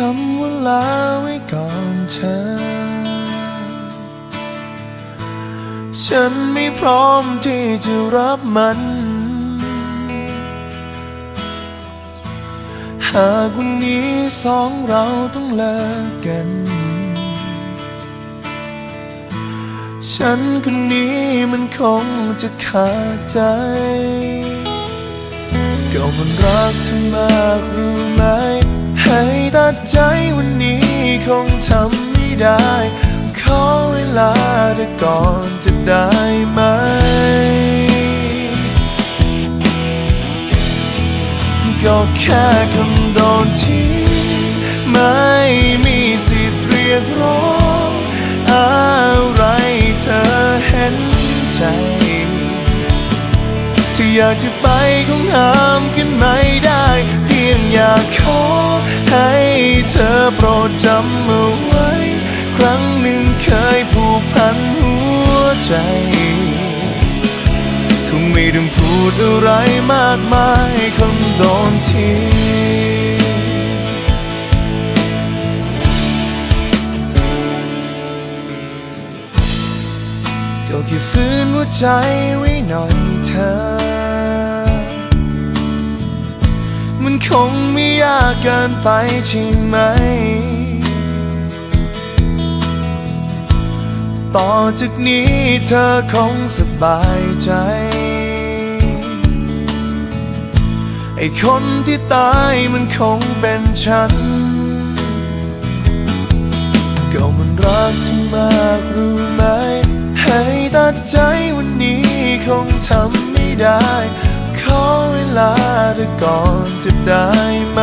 คำว่าลาไว้ก่อนเธอ ฉันไม่พร้อมที่จะรับมัน หากวันนี้สองเราต้องเลิกกัน ฉันคนนี้มันคงจะขาดใจก็มันรักเธอมากรู้ไหมให้ต ใจวันนี้คงทำไม่ได้ ขอเวลาเธอก่อนจะได้ไหม ก็แค่คำโดนที่ไม่มีสิทธิ์เรียกร้องอะไรเธอเห็นใจที่อยากจะไปคงห้ามกันไม่ได้ ยงอยากขอ ให้เธอโปรดจำเอาไว้ ครั้งหนึ่งเคยผูกพันหัวใจ คงไม่ต้องพูดอะไรมากมายคำโดนทีก็แค่ฟื้นหัวใจไว้หน่อยเธอ มันคงไม่ยากเกินไปใช่ไหม ต่อจากนี้เธอคงสบายใจ ไอ้คนที่ตายมันคงเป็นฉัน ก็มันรักเธอมากรู้ไหม ให้ตัดใจวันนี้คงทำไม่ได้ ลาเธอก่อนจะได้ไหม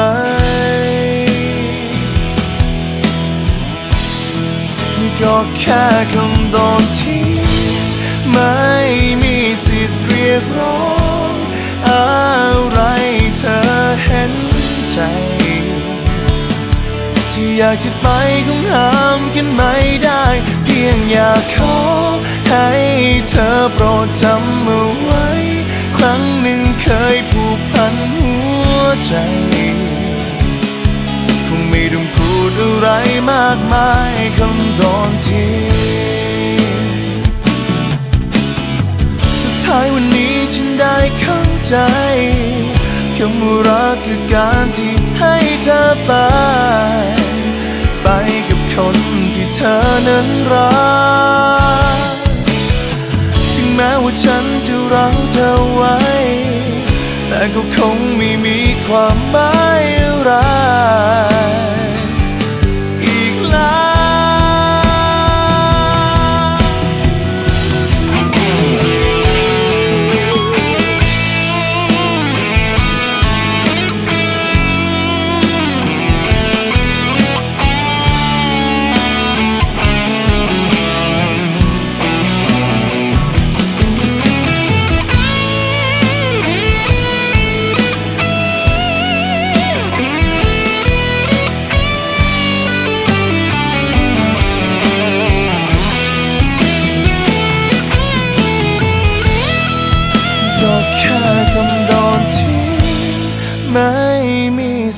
ก็แค่คำโดนที่ไม่มีสิทธิ์เรียกร้องอะไรเธอเห็นใจ ที่อยากจะไปคงห้ามกันไม่ได้ เพียงอยากขอให้เธอโปรดจำเอาไว้ ครั้งหนึ่งเคย ใจคงไม่ต้องพูดอะไรมากมายคำโดนที่ สุดท้ายวันนี้ฉันได้เข้าใจคำว่ารักคือการที่ให้เธอไป ไปกับคนที่เธอนั้นรัก ถึงแม้ว่าฉันจะรักเธอไว้ ก็คงไม่มีความหมายอะไร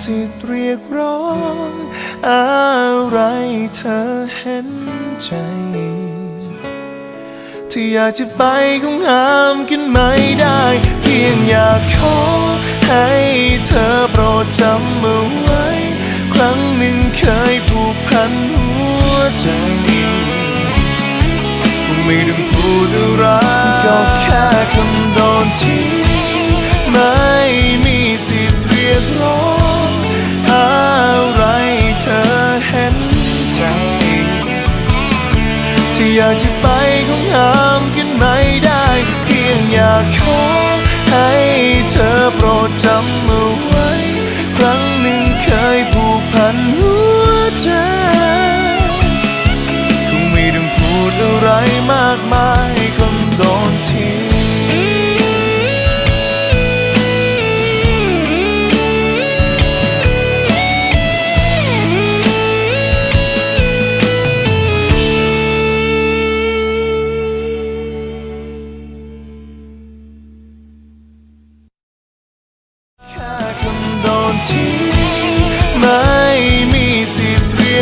สิทธิ์เรียกร้อง อะไรเธอเห็นใจ ที่อยากจะไปคงห้ามกันไม่ได้ เพียงอยากขอให้เธอโปรดจำเอาไว้ ครั้งหนึ่งเคยผูกพันหัวใจากจะไปคงห้ามกันไม่ได้ เพียงอยากขอให้เธอโปรดจำ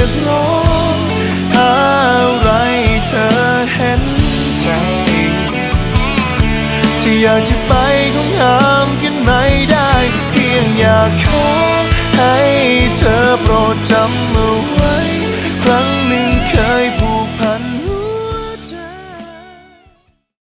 ยกร้องอะไรเธอเห็นใจที่อยากจะไปคงห้ามกันไม่ได้ เพียงอยากขอให้เธอโปรดจำเอาไว้ ครั้งหนึ่ง